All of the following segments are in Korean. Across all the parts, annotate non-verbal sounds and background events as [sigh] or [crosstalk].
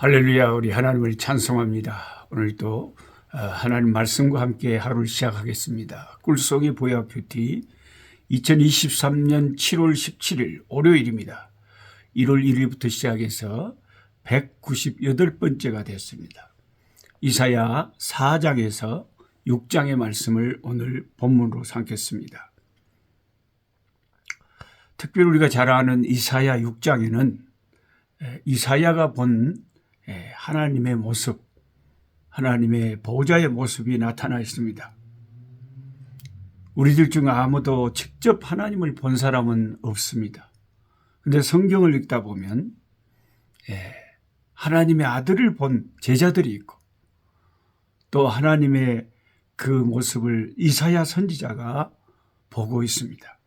할렐루야 우리 하나님을 찬송합니다. 오늘도 어, 하나님 말씀과 함께 하루를 시작하겠습니다. 꿀송이 보약 큐티 2023년 7월 17일 월요일입니다. 1월 1일부터 시작해서 198번째가 됐습니다. 이사야 4장에서 6장의 말씀을 오늘 본문으로 삼겠습니다. 특별히 우리가 잘 아는 이사야 6장에는 이사야가 본 예, 하나님의 모습, 하나님의 보호자의 모습이 나타나 있습니다. 우리들 중 아무도 직접 하나님을 본 사람은 없습니다. 근데 성경을 읽다 보면 예, 하나님의 아들을 본 제자들이 있고 또 하나님의 그 모습을 이사야 선지자가 보고 있습니다.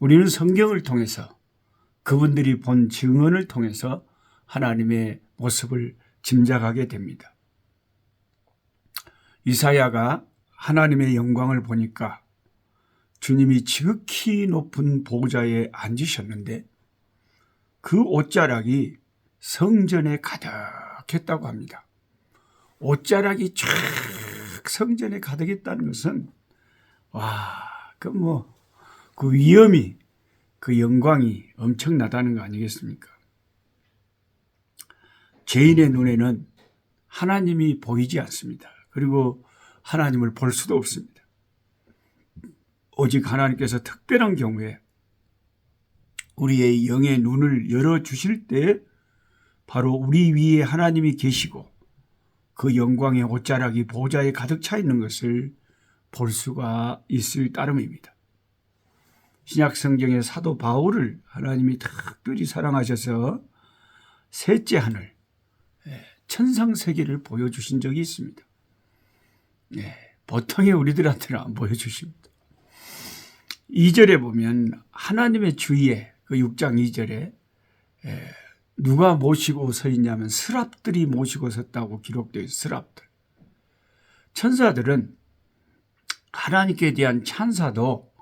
우리는 성경을 통해서 그분들이 본 증언을 통해서 하나님의 모습을 짐작하게 됩니다. 이사야가 하나님의 영광을 보니까 주님이 지극히 높은 보좌에 앉으셨는데 그 옷자락이 성전에 가득했다고 합니다. 옷자락이 쫙 성전에 가득했다는 것은 와, 그 뭐, 그 위엄이, 그 영광이 엄청나다는 거 아니겠습니까? 죄인의 눈에는 하나님이 보이지 않습니다. 그리고 하나님을 볼 수도 없습니다. 오직 하나님께서 특별한 경우에 우리의 영의 눈을 열어 주실 때 바로 우리 위에 하나님이 계시고 그 영광의 옷자락이 보좌에 가득 차 있는 것을 볼 수가 있을 따름입니다. 신약 성경의 사도 바울을 하나님이 특별히 사랑하셔서 셋째 하늘 천상 세계를 보여주신 적이 있습니다. 네, 보통의 우리들한테는 안 보여주십니다. 2절에 보면 하나님의 주위에 그 6장 2절에 누가 모시고 서 있냐면 스랍들이 모시고 섰다고 기록되어 있어요. 스랍들. 천사들은 하나님께 대한 찬사도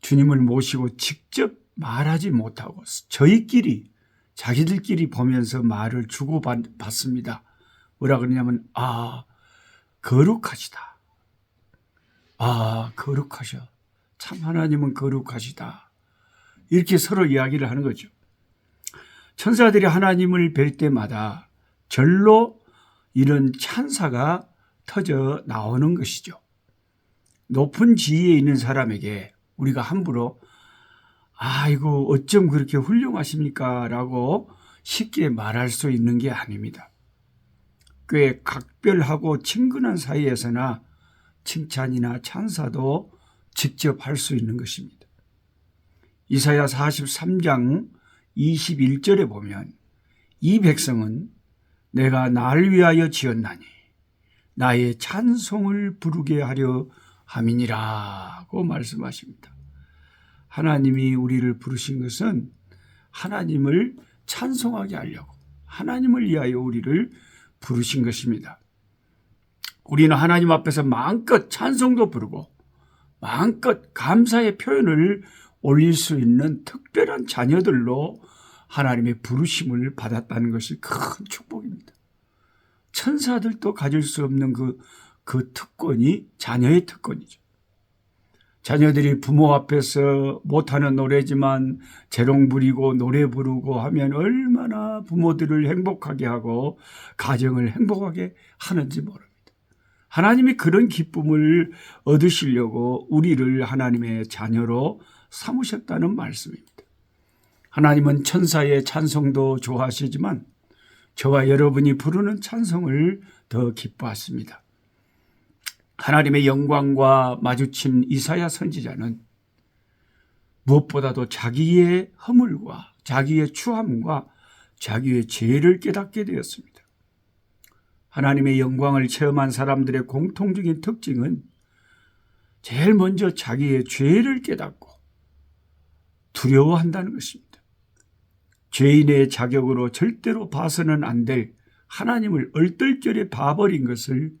주님을 모시고 직접 말하지 못하고 저희끼리 자기들끼리 보면서 말을 주고받습니다. 뭐라 그러냐면 아 거룩하시다. 아 거룩하셔. 참 하나님은 거룩하시다. 이렇게 서로 이야기를 하는 거죠. 천사들이 하나님을 뵐 때마다 절로 이런 찬사가 터져 나오는 것이죠. 높은 지위에 있는 사람에게 우리가 함부로 아이고, 어쩜 그렇게 훌륭하십니까? 라고 쉽게 말할 수 있는 게 아닙니다. 꽤 각별하고 친근한 사이에서나 칭찬이나 찬사도 직접 할 수 있는 것입니다. 이사야 43장 21절에 보면 이 백성은 내가 날 위하여 지었나니 나의 찬송을 부르게 하려 함이니라고 말씀하십니다. 하나님이 우리를 부르신 것은 하나님을 찬송하게 하려고 하나님을 위하여 우리를 부르신 것입니다. 우리는 하나님 앞에서 마음껏 찬송도 부르고 마음껏 감사의 표현을 올릴 수 있는 특별한 자녀들로 하나님의 부르심을 받았다는 것이 큰 축복입니다. 천사들도 가질 수 없는 그, 그 특권이 자녀의 특권이죠. 자녀들이 부모 앞에서 못하는 노래지만 재롱 부리고 노래 부르고 하면 얼마나 부모들을 행복하게 하고 가정을 행복하게 하는지 모릅니다. 하나님이 그런 기쁨을 얻으시려고 우리를 하나님의 자녀로 삼으셨다는 말씀입니다. 하나님은 천사의 찬송도 좋아하시지만 저와 여러분이 부르는 찬송을 더 기뻐하십니다. 하나님의 영광과 마주친 이사야 선지자는 무엇보다도 자기의 허물과 자기의 추함과 자기의 죄를 깨닫게 되었습니다. 하나님의 영광을 체험한 사람들의 공통적인 특징은 제일 먼저 자기의 죄를 깨닫고 두려워한다는 것입니다. 죄인의 자격으로 절대로 봐서는 안 될 하나님을 얼떨결에 봐버린 것을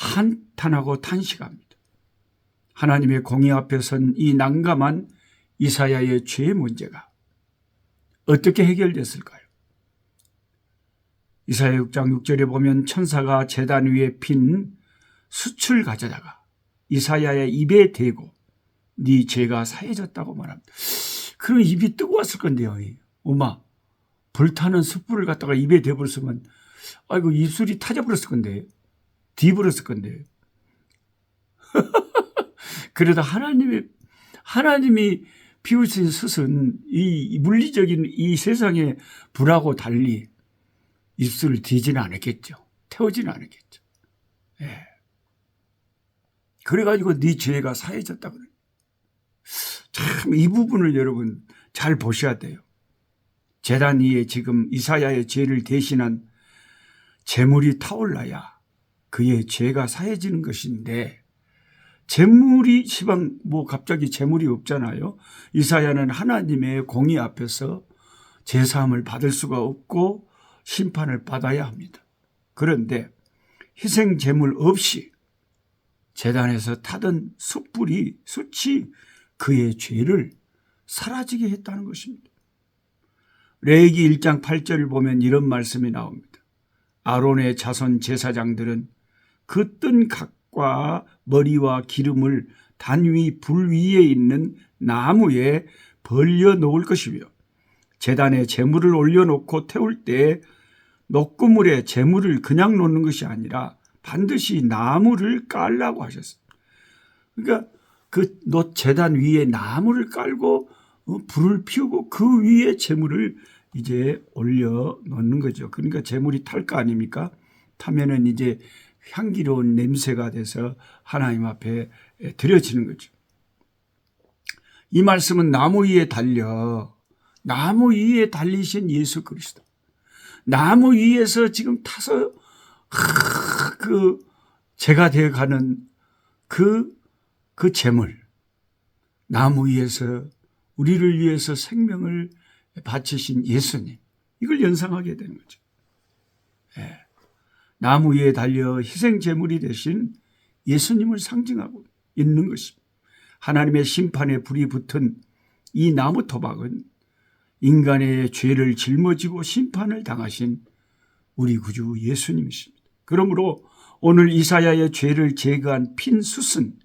한탄하고 탄식합니다. 하나님의 공의 앞에 선 이 난감한 이사야의 죄의 문제가 어떻게 해결됐을까요? 이사야 6장 6절에 보면 천사가 재단 위에 핀 숯을 가져다가 이사야의 입에 대고 네 죄가 사해졌다고 말합니다. 그럼 입이 뜨거웠을 건데요. 엄마 불타는 숯불을 갖다가 입에 대버렸으면 아이고 입술이 타져버렸을 건데 뒤버렸을 건데 [laughs] 그래도 하나님의 하나님이 피우신 숯은 이 물리적인 이 세상의 불하고 달리 입술을 뒤지는 않았겠죠. 태우지는 않았겠죠. 예. 그래가지고 네 죄가 사해졌다 그래. 참 이 부분을 여러분 잘 보셔야 돼요. 재단 위에 지금 이사야의 죄를 대신한 재물이 타올라야 그의 죄가 사해지는 것인데 재물이 시방 뭐 갑자기 재물이 없잖아요. 이사야는 하나님의 공의 앞에서 제사함을 받을 수가 없고 심판을 받아야 합니다. 그런데 희생 제물 없이 재단에서 타던 숯불이 숯이 그의 죄를 사라지게 했다는 것입니다. 레이기 1장 8절을 보면 이런 말씀이 나옵니다. 아론의 자손 제사장들은 그 뜬 각과 머리와 기름을 단위 불 위에 있는 나무에 벌려 놓을 것이며 재단에 재물을 올려놓고 태울 때 녹구물에 재물을 그냥 놓는 것이 아니라 반드시 나무를 깔라고 하셨습니다. 그러니까 그 재단 위에 나무를 깔고 어, 불을 피우고 그 위에 재물을 이제 올려 놓는 거죠. 그러니까 재물이 탈 거 아닙니까? 타면은 이제 향기로운 냄새가 돼서 하나님 앞에 드려지는 거죠. 이 말씀은 나무 위에 달려 나무 위에 달리신 예수 그리스도. 나무 위에서 지금 타서 그 제가 되어 가는 그, 그 재물. 나무 위에서 우리를 위해서 생명을 바치신 예수님. 이걸 연상하게 되는 거죠. 예. 나무 위에 달려 희생 제물이 되신 예수님을 상징하고 있는 것입니다. 하나님의 심판에 불이 붙은 이 나무 토막은 인간의 죄를 짊어지고 심판을 당하신 우리 구주 예수님이십니다. 그러므로 오늘 이사야의 죄를 제거한 핀 숯은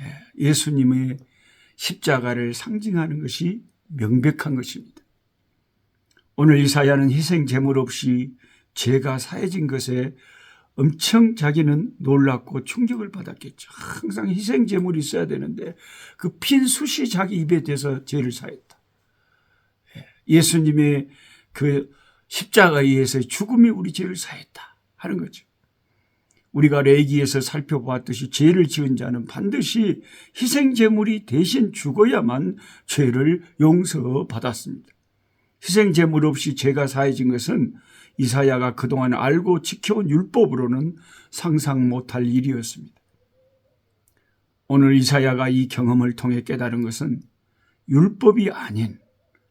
예, 예수님의 십자가를 상징하는 것이 명백한 것입니다. 오늘 이사야는 희생 제물 없이 죄가 사해진 것에 엄청 자기는 놀랐고 충격을 받았겠죠. 항상 희생 제물이 있어야 되는데 그핀 숯이 자기 입에 대서 죄를 사했다. 예, 예수님의 그 십자가에 의해서 죽음이 우리 죄를 사했다 하는 거죠. 우리가 레기에서 살펴보았듯이 죄를 지은 자는 반드시 희생 제물이 대신 죽어야만 죄를 용서받았습니다. 희생 제물 없이 죄가 사해진 것은 이사야가 그동안 알고 지켜온 율법으로는 상상 못할 일이었습니다. 오늘 이사야가 이 경험을 통해 깨달은 것은 율법이 아닌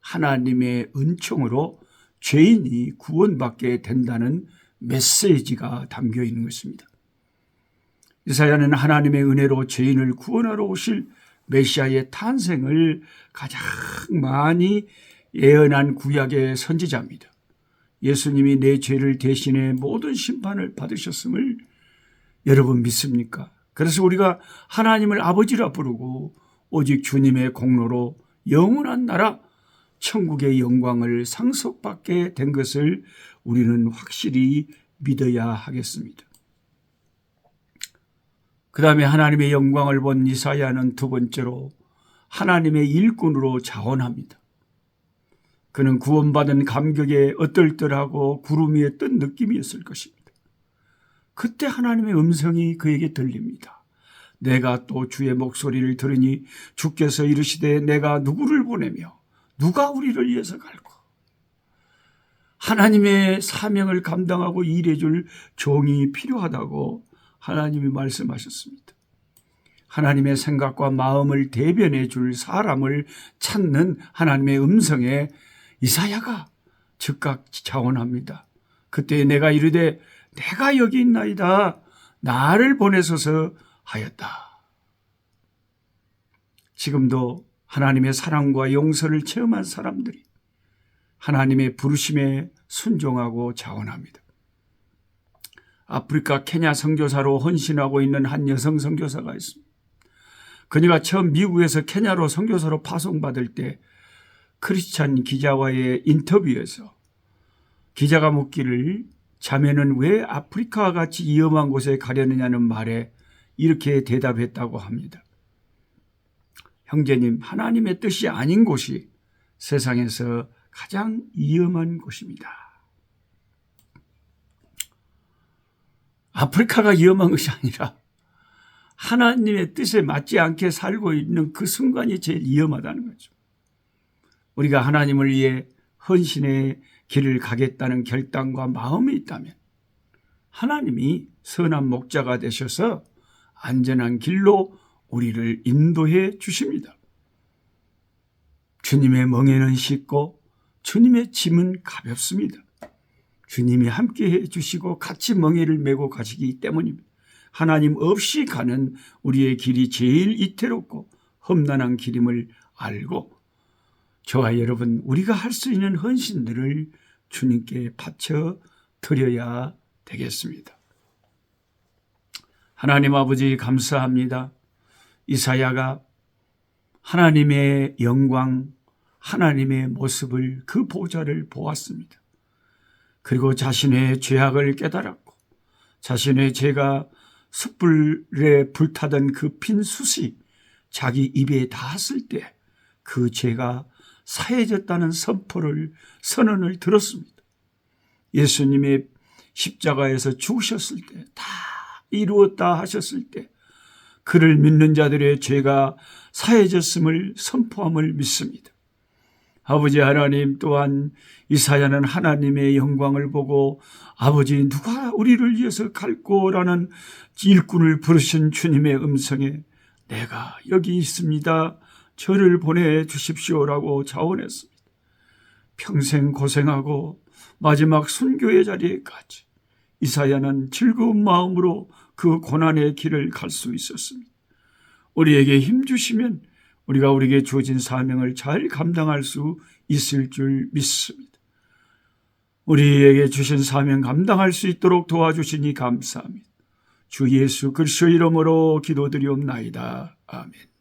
하나님의 은총으로 죄인이 구원받게 된다는 메시지가 담겨 있는 것입니다. 이사야는 하나님의 은혜로 죄인을 구원하러 오실 메시아의 탄생을 가장 많이 예언한 구약의 선지자입니다. 예수님이 내 죄를 대신해 모든 심판을 받으셨음을 여러분 믿습니까? 그래서 우리가 하나님을 아버지라 부르고 오직 주님의 공로로 영원한 나라 천국의 영광을 상속받게 된 것을 우리는 확실히 믿어야 하겠습니다. 그 다음에 하나님의 영광을 본 이사야는 두 번째로 하나님의 일꾼으로 자원합니다. 그는 구원받은 감격에 어떨떨하고 구름 위에 뜬 느낌이었을 것입니다. 그때 하나님의 음성이 그에게 들립니다. 내가 또 주의 목소리를 들으니 주께서 이르시되 내가 누구를 보내며 누가 우리를 위해서 갈고 하나님의 사명을 감당하고 일해줄 종이 필요하다고 하나님이 말씀하셨습니다. 하나님의 생각과 마음을 대변해 줄 사람을 찾는 하나님의 음성에 이사야가 즉각 자원합니다. 그때 내가 이르되 내가 여기 있나이다. 나를 보내소서 하였다. 지금도 하나님의 사랑과 용서를 체험한 사람들이 하나님의 부르심에 순종하고 자원합니다. 아프리카 케냐 선교사로 헌신하고 있는 한 여성 선교사가 있습니다. 그녀가 처음 미국에서 케냐로 선교사로 파송받을 때 크리스찬 기자와의 인터뷰에서 기자가 묻기를 자매는 왜 아프리카와 같이 위험한 곳에 가려느냐는 말에 이렇게 대답했다고 합니다. 형제님, 하나님의 뜻이 아닌 곳이 세상에서 가장 위험한 곳입니다. 아프리카가 위험한 것이 아니라 하나님의 뜻에 맞지 않게 살고 있는 그 순간이 제일 위험하다는 거죠. 우리가 하나님을 위해 헌신의 길을 가겠다는 결단과 마음이 있다면 하나님이 선한 목자가 되셔서 안전한 길로 우리를 인도해 주십니다. 주님의 멍에는 쉽고 주님의 짐은 가볍습니다. 주님이 함께 해 주시고 같이 멍에를 메고 가시기 때문입니다. 하나님 없이 가는 우리의 길이 제일 이태롭고 험난한 길임을 알고 저와 여러분 우리가 할 수 있는 헌신들을 주님께 바쳐 드려야 되겠습니다. 하나님 아버지 감사합니다. 이사야가 하나님의 영광, 하나님의 모습을 그 보좌를 보았습니다. 그리고 자신의 죄악을 깨달았고 자신의 죄가 숯불에 불타던 그 핀 숯이 자기 입에 닿았을 때 그 죄가 사해졌다는 선포를 선언을 들었습니다. 예수님의 십자가에서 죽으셨을 때 다 이루었다 하셨을 때 그를 믿는 자들의 죄가 사해졌음을 선포함을 믿습니다. 아버지 하나님 또한 이사야는 하나님의 영광을 보고 아버지 누가 우리를 위해서 갈고라는 일꾼을 부르신 주님의 음성에 내가 여기 있습니다. 저를 보내 주십시오라고 자원했습니다. 평생 고생하고 마지막 순교의 자리에까지 이사야는 즐거운 마음으로 그 고난의 길을 갈 수 있었습니다. 우리에게 힘 주시면 우리가 우리에게 주어진 사명을 잘 감당할 수 있을 줄 믿습니다. 우리에게 주신 사명 감당할 수 있도록 도와주시니 감사합니다. 주 예수 그리스도 이름으로 기도드리옵나이다. 아멘.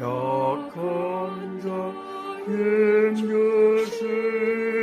약한 자된 것을